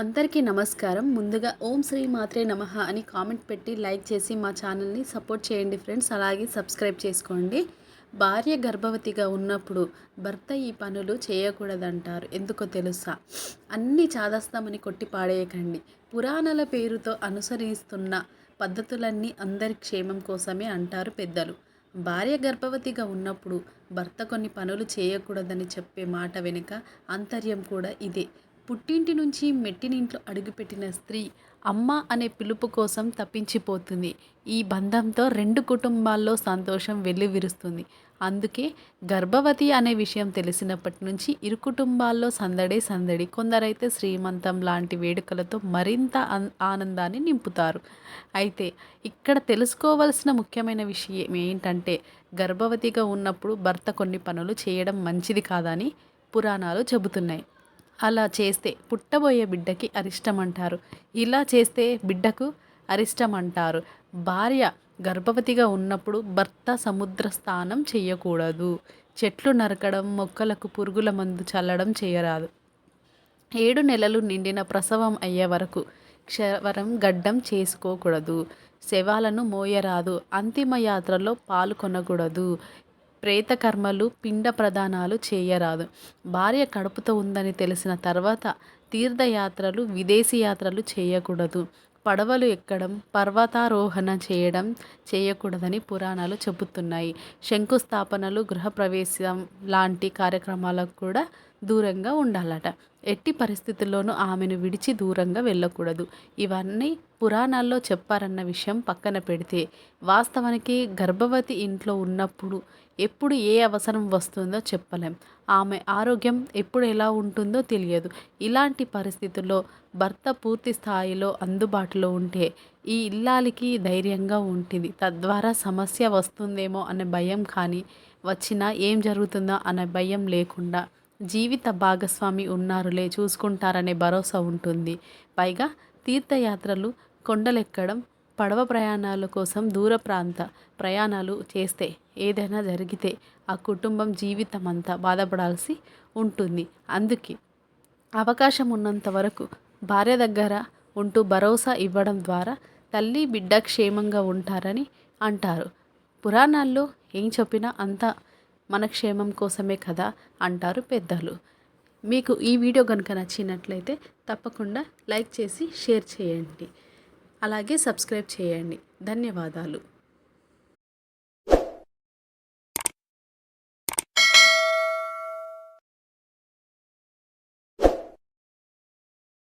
అందరికీ నమస్కారం. ముందుగా ఓం శ్రీ మాత్రే నమ అని కామెంట్ పెట్టి లైక్ చేసి మా ఛానల్ని సపోర్ట్ చేయండి ఫ్రెండ్స్. అలాగే సబ్స్క్రైబ్ చేసుకోండి. భార్య గర్భవతిగా ఉన్నప్పుడు భర్త ఈ పనులు చేయకూడదంటారు. ఎందుకో తెలుసా? అన్నీ చాదస్తామని కొట్టి పాడేయకండి. పురాణాల పేరుతో అనుసరిస్తున్న పద్ధతులన్నీ అందరి క్షేమం కోసమే అంటారు పెద్దలు. భార్య గర్భవతిగా ఉన్నప్పుడు భర్త కొన్ని పనులు చేయకూడదని చెప్పే మాట వెనుక ఆంతర్యం కూడా ఇదే. పుట్టింటి నుంచి మెట్టినింట్లో అడుగుపెట్టిన స్త్రీ అమ్మ అనే పిలుపు కోసం తప్పించిపోతుంది. ఈ బంధంతో రెండు కుటుంబాల్లో సంతోషం వెల్లివిరుస్తుంది. అందుకే గర్భవతి అనే విషయం తెలిసినప్పటి నుంచి ఇరు కుటుంబాల్లో సందడే సందడి కొందరైతే శ్రీమంతం లాంటి వేడుకలతో మరింత ఆనందాన్ని నింపుతారు. అయితే ఇక్కడ తెలుసుకోవలసిన ముఖ్యమైన విషయం ఏంటంటే గర్భవతిగా ఉన్నప్పుడు భర్త కొన్ని పనులు చేయడం మంచిది కాదని పురాణాలు చెబుతున్నాయి. అలా చేస్తే పుట్టబోయే బిడ్డకి అరిష్టం అంటారు ఇలా చేస్తే బిడ్డకు అరిష్టం అంటారు భార్య గర్భవతిగా ఉన్నప్పుడు భర్త సముద్ర స్నానం చేయకూడదు. చెట్లు నరకడం మొక్కలకు పురుగుల మందు చల్లడం చేయరాదు. ఏడు నెలలు నిండిన ప్రసవం అయ్యే వరకు క్షవరం గడ్డం చేసుకోకూడదు. శవాలను మోయరాదు. అంతిమ యాత్రలో పాల్గొనకూడదు ప్రేత కర్మలు పిండ ప్రదానాలు చేయరాదు. భార్య కడుపుతో ఉందని తెలిసిన తర్వాత తీర్థయాత్రలు విదేశీ యాత్రలు చేయకూడదు. పడవలు ఎక్కడం పర్వతారోహణ చేయడం చేయకూడదని పురాణాలు చెబుతున్నాయి. శంకుస్థాపనలు గృహప్రవేశం లాంటి కార్యక్రమాలకు కూడా దూరంగా ఉండాలట. ఎట్టి పరిస్థితుల్లోనూ ఆమెను విడిచి దూరంగా వెళ్ళకూడదు. ఇవన్నీ పురాణాల్లో చెప్పారన్న విషయం పక్కన పెడితే వాస్తవానికి గర్భవతి ఇంట్లో ఉన్నప్పుడు ఎప్పుడు ఏ అవసరం వస్తుందో చెప్పలేం. ఆమె ఆరోగ్యం ఎప్పుడు ఎలా ఉంటుందో తెలియదు. ఇలాంటి పరిస్థితుల్లో భర్త పూర్తి స్థాయిలో అందుబాటులో ఉంటే ఈ ఇల్లాలికి ధైర్యంగా ఉంటుంది. తద్వారా సమస్య వస్తుందేమో అనే భయం కానీ వచ్చినా ఏం జరుగుతుందో అనే భయం లేకుండా జీవిత భాగస్వామి ఉన్నారులే చూసుకుంటారనే భరోసా ఉంటుంది. పైగా తీర్థయాత్రలు కొండలెక్కడం పడవ ప్రయాణాల కోసం దూర ప్రాంత ప్రయాణాలు చేస్తే ఏదైనా జరిగితే ఆ కుటుంబం జీవితం అంతా బాధపడాల్సి ఉంటుంది. అందుకే అవకాశం ఉన్నంత వరకు భార్య దగ్గర ఉంటూ భరోసా ఇవ్వడం ద్వారా తల్లి బిడ్డ క్షేమంగా ఉంటారని అంటారు. పురాణాల్లో ఏం చెప్పినా అంతా మన క్షేమం కోసమే కదా అంటారు పెద్దలు. మీకు ఈ వీడియో కనుక నచ్చినట్లయితే తప్పకుండా లైక్ చేసి షేర్ చేయండి. అలాగే సబ్స్క్రైబ్ చేయండి. ధన్యవాదాలు.